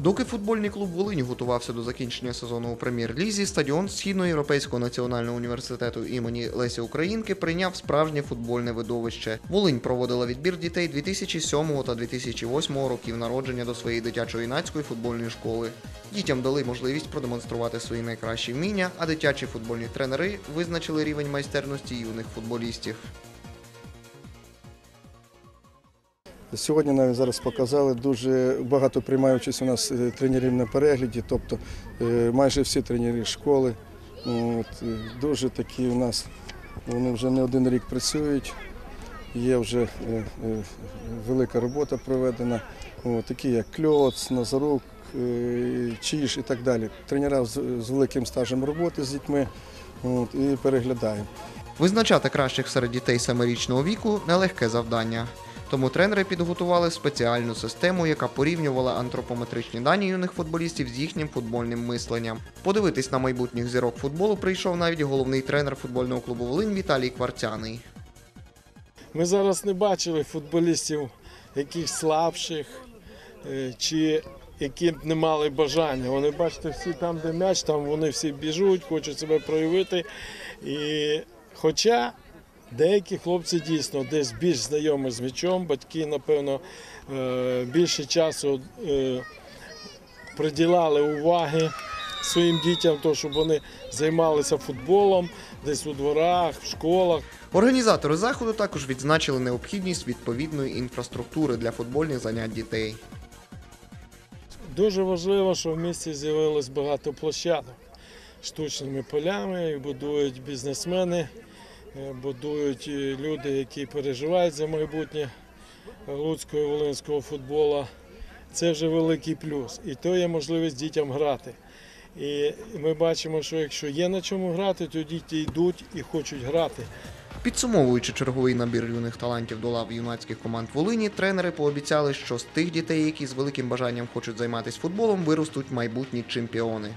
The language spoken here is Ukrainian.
Доки футбольний клуб Волинь готувався до закінчення сезону у прем'єр-лізі, стадіон Східноєвропейського національного університету імені Лесі Українки прийняв справжнє футбольне видовище. Волинь проводила відбір дітей 2007 та 2008 років народження до своєї дитячо-юнацької футбольної школи. Дітям дали можливість продемонструвати свої найкращі вміння, а дитячі футбольні тренери визначили рівень майстерності юних футболістів. Сьогодні навіть зараз показали дуже багато приймає участь у нас е, тренерів на перегляді, тобто е, майже всі тренери школи. От, е, дуже такі у нас, вони вже не один рік працюють, є вже велика робота проведена, От, такі як Кльоц, Назарук, Чіш і так далі. Тренера з великим стажем роботи з дітьми от, і переглядаємо. Визначати кращих серед дітей семирічного віку нелегке завдання. Тому тренери підготували спеціальну систему, яка порівнювала антропометричні дані юних футболістів з їхнім футбольним мисленням. Подивитись на майбутніх зірок футболу прийшов навіть головний тренер футбольного клубу Волинь Віталій Кварцяний. Ми зараз не бачили футболістів яких слабших е, чи які не мали бажання. Вони бачите, всі там, де м'яч, там вони всі біжуть, хочуть себе проявити. І хоча деякі хлопці дійсно десь більш знайомі з м'ячом, батьки, напевно, е, більше часу е, приділяли уваги своїм дітям, то, щоб вони займалися футболом десь у дворах, в школах. Організатори заходу також відзначили необхідність відповідної інфраструктури для футбольних занять дітей. Дуже важливо, що в місті з'явилось багато площадок штучними полями, і будують бізнесмени, будують люди, які переживають за майбутнє луцького і волинського футболу. Це вже великий плюс. І то є можливість дітям грати. І ми бачимо, що якщо є на чому грати, то діти йдуть і хочуть грати. Підсумовуючи черговий набір юних талантів до лав юнацьких команд Волині, тренери пообіцяли, що з тих дітей, які з великим бажанням хочуть займатися футболом, виростуть майбутні чемпіони.